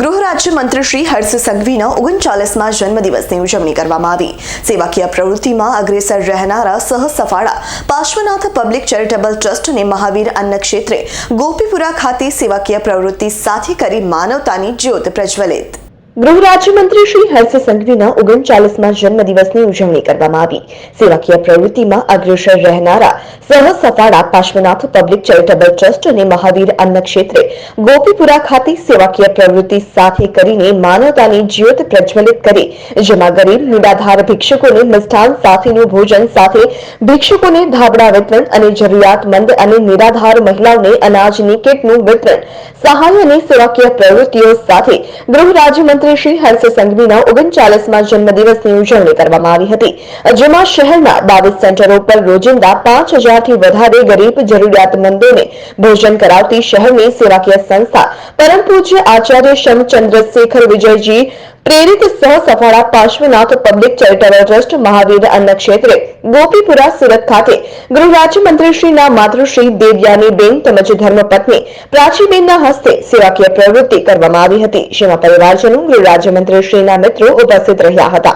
ગૃહ રાજ્યમંત્રી શ્રી હર્ષ સંઘવીના ઓગણચાલીસમાં જન્મદિવસની ઉજવણી કરવામાં આવી. સેવાકીય પ્રવૃત્તિમાં અગ્રેસર રહેનારા સહ સફાળા પાર્શ્વનાથ પબ્લિક ચેરિટેબલ ટ્રસ્ટને મહાવીર અન્ન ક્ષેત્રે ગોપીપુરા ખાતે સેવાકીય પ્રવૃત્તિ સાથે કરી માનવતાની જ્યોત પ્રજ્વલિત. ગૃહ રાજ્યમંત્રી શ્રી હર્ષ સંઘવીના ઓગણચાલીસમાં જન્મદિવસની ઉજવણી કરવામાં આવી. સેવાકીય પ્રવૃત્તિમાં અગ્રેસર રહેનારા સહ સફાળા, પાર્શ્વનાથ પબ્લિક ચેરિટેબલ ટ્રસ્ટ અને મહાવીર અન્ન ક્ષેત્રે ગોપીપુરા ખાતે સેવાકીય પ્રવૃત્તિ સાથે કરીને માનવતાની જ્યોત પ્રજ્વલિત કરી, જેમાં ગરીબ, નિરાધાર ભિક્ષુકોને મિષ્ઠાન સાથેનું ભોજન સાથે ભિક્ષુકોને ધાબળા વિતરણ અને જરૂરિયાતમંદ અને નિરાધાર મહિલાઓને અનાજની કીટનું વિતરણ સહાય અને સેવાકીય પ્રવૃત્તિઓ સાથે ગૃહ રાજ્યમંત્રી શ્રી હર્ષ સંઘવીના ઓગણચાલીસમાં જન્મદિવસની ઉજવણી કરવામાં આવી હતી. જેમાં શહેરના બાવીસ સેન્ટરો પર રોજિંદા પાંચ હજારથી વધારે ગરીબ જરૂરિયાતમંદોને ભોજન કરાવતી શહેરની સેવાકીય સંસ્થા પરમ પૂજ્ય આચાર્ય શમ ચંદ્રશેખર વિજયજી, પ્રેરિત સહ સફાળા Parshwanath public charitable trust, Mahavir અન્ન ક્ષેત્રે ગોપીપુરા સુરત ખાતે ગૃહ રાજ્યમંત્રીશ્રીના માતૃશ્રી દેવયાની બેન તેમજ ધર્મપત્ની પ્રાચીબેનના હસ્તે સેવાકીય પ્રવૃત્તિ કરવામાં આવી હતી. જેમાં પરિવારજનો ગૃહ રાજ્યમંત્રીશ્રીના મિત્રો ઉપસ્થિત રહ્યા હતા.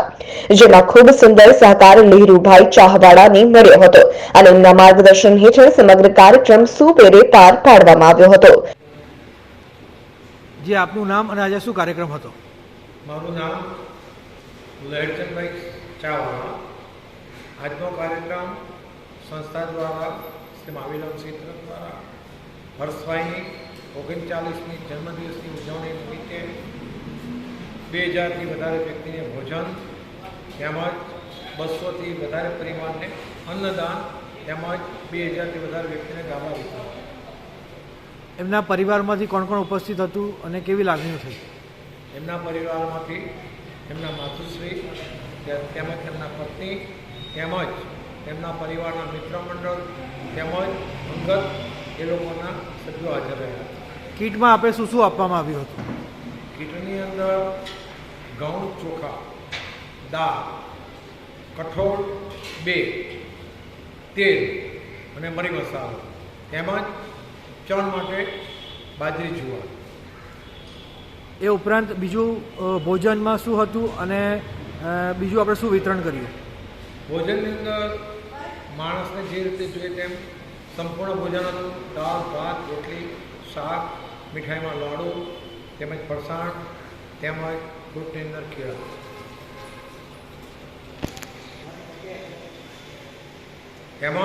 જેમાં ખૂબ સુંદર સહકાર લહેરુભાઈ ચાહવાડાને મળ્યો હતો અને એમના માર્ગદર્શન હેઠળ સમગ્ર કાર્યક્રમ સુપેરે પાર પાડવામાં આવ્યો હતો. જે આપનું નામ અને આજે શું કાર્યક્રમ હતો? મારું નામ લહેરચંદભાઈ ચાવાળા આજનો કાર્યક્રમ સંસ્થા દ્વારા શ્રી મહાવીરમ ક્ષેત્ર દ્વારા હર્ષભાઈની ઓગણચાલીસમી જન્મદિવસની ઉજવણી નિમિત્તે બે હજારથી વધારે વ્યક્તિને ભોજન તેમજ બસોથી વધારે પરિવારને અન્નદાન તેમજ બે હજારથી વધારે વ્યક્તિને ગામડા વિતરણ. એમના પરિવારમાંથી કોણ કોણ ઉપસ્થિત હતું અને કેવી લાગણીઓ થઈ? એમના પરિવારમાંથી એમના માતુશ્રી તેમજ તેમના પત્ની તેમજ તેમના પરિવારના મિત્ર મંડળ તેમજ અંગત એ લોકોના સભ્યો હાજર રહ્યા કીટમાં આપણે શું શું આપવામાં આવ્યું હતું? કીટની અંદર ઘઉં ચોખા દાળ કઠોળ બે તેલ અને મરી મસાલો. તેમજ ચણ માટે બાજરી જુવાર. એ ઉપરાંત બીજું ભોજનમાં શું હતું અને બીજું આપણે શું વિતરણ કર્યું? ભોજનની અંદર માણસને જે રીતે જોઈએ તેમ સંપૂર્ણ ભોજન હતું. દાળ, ભાત, રોટલી, શાક, મીઠાઈમાં લાડુ, તેમજ ફરસાણ, તેમજ ફ્રૂટની અંદર કેળા તેમજ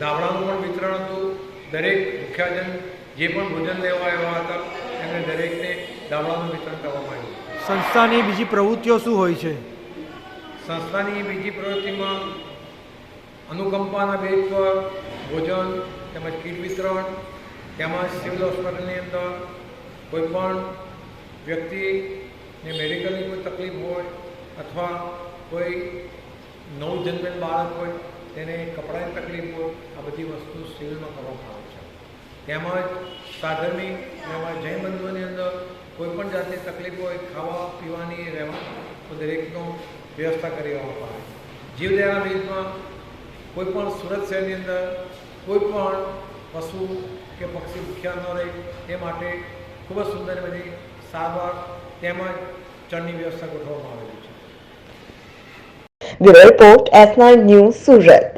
દાવડાનું પણ વિતરણ હતું. દરેક મુખ્યજન જે પણ ભોજન લેવા આવ્યા હતા, એમને દરેકને દાવડાનું વિતરણ કરવામાં આવ્યું. સંસ્થાની બીજી પ્રવૃત્તિઓ શું હોય છે? સંસ્થાની બીજી પ્રવૃત્તિમાં અનુકંપાના બેઝ પર ભોજન તેમજ કીટ વિતરણ તેમજ સિવિલ હોસ્પિટલની અંદર કોઈ પણ વ્યક્તિને મેડિકલની કોઈ તકલીફ હોય અથવા કોઈ નવું જન્મેલ બાળક હોય તેને કપડાની તકલીફ હોય, આ બધી વસ્તુ સિવિલમાં કરવામાં આવે છે. તેમજ સાધર્મિક તેમજ જૈન બંધુઓની અંદર કોઈ પણ જાતની તકલીફ હોય ખાવા પીવાની રહેવા દરેકનો વ્યવસ્થા કરી દેવામાં આવે. જીવદયાના બેઝમાં કોઈ પણ સુરત શહેરની અંદર કોઈ પણ પશુ કે પક્ષી ભૂખ્યા ન રહે, તે માટે ખૂબ જ સુંદર બધી સારવાર તેમજ ચણની વ્યવસ્થા ગોઠવવામાં આવેલી છે. Report S nine news Surat.